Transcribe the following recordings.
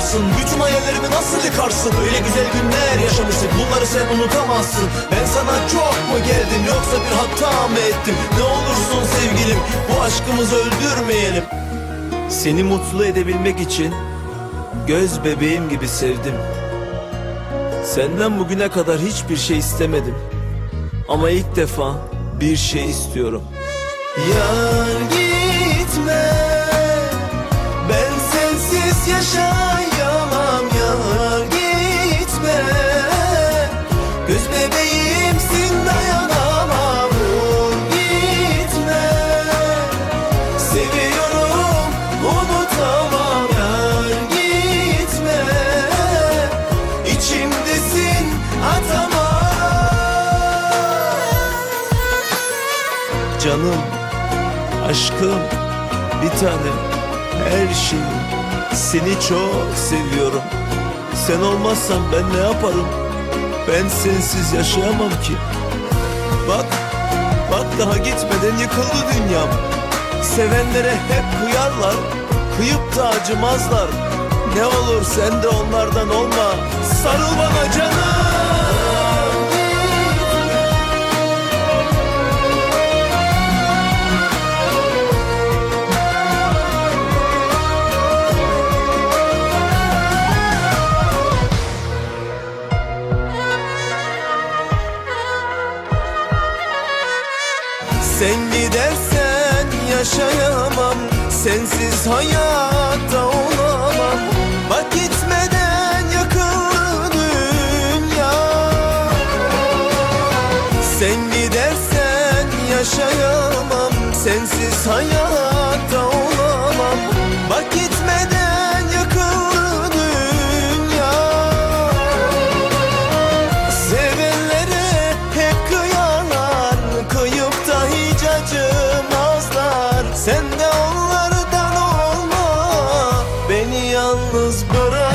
nasıl yaparsın? Bütün hayallerimi nasıl yıkarsın? Öyle güzel günler yaşamıştık bunları sen unutamazsın Ben sana çok mu geldim yoksa bir hata mı ettim? Ne olursun sevgilim bu aşkımızı öldürmeyelim Seni mutlu edebilmek için göz bebeğim gibi sevdim. Senden bugüne kadar hiçbir şey istemedim. Ama ilk defa bir şey istiyorum. Yar aşkım, bir tanem, her şeyim. Seni çok seviyorum. Sen olmazsan ben ne yaparım? Ben sensiz yaşayamam ki. Bak, bak daha gitmeden yıkıldı dünyam. Sevenlere hep kıyarlar Kıyıp da acımazlar. Ne olur sen de onlardan olma. Sarıl bana canım Sen gidersen yaşayamam Sensiz hayatta olamam. Bak gitmeden dünya. Sen gidersen yaşayamam Sensiz hayatta yalnız bırakma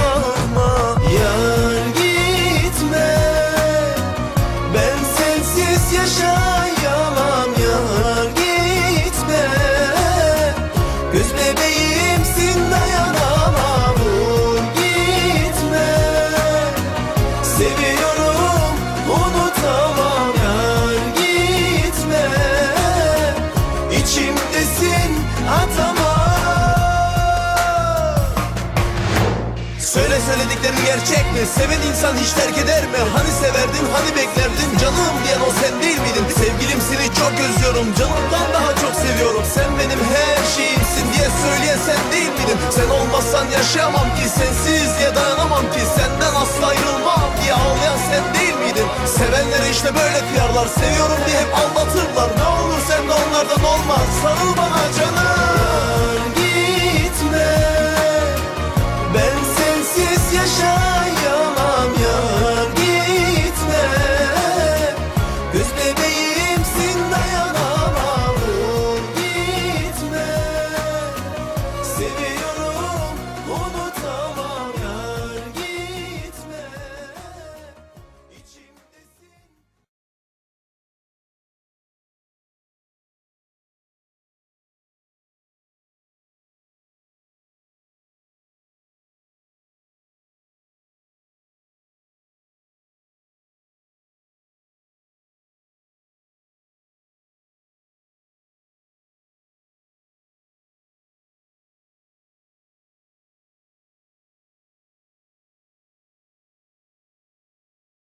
Söyle söylediklerin gerçek mi? Seven insan hiç terk eder mi? Hani severdin hani beklerdin Canım diyen o sen değil miydin? Sevgilim seni çok özlüyorum Canımdan daha çok seviyorum Sen benim her şeyimsin diye söyleyen sen değil miydin? Sen olmazsan yaşayamam ki Sensiz diye dayanamam ki Senden asla ayrılmam diye ağlayan sen değil miydin? Sevenlere işte böyle kıyarlar Seviyorum diye hep aldatırlar Ne olur sen de onlardan olma Sarıl bana canım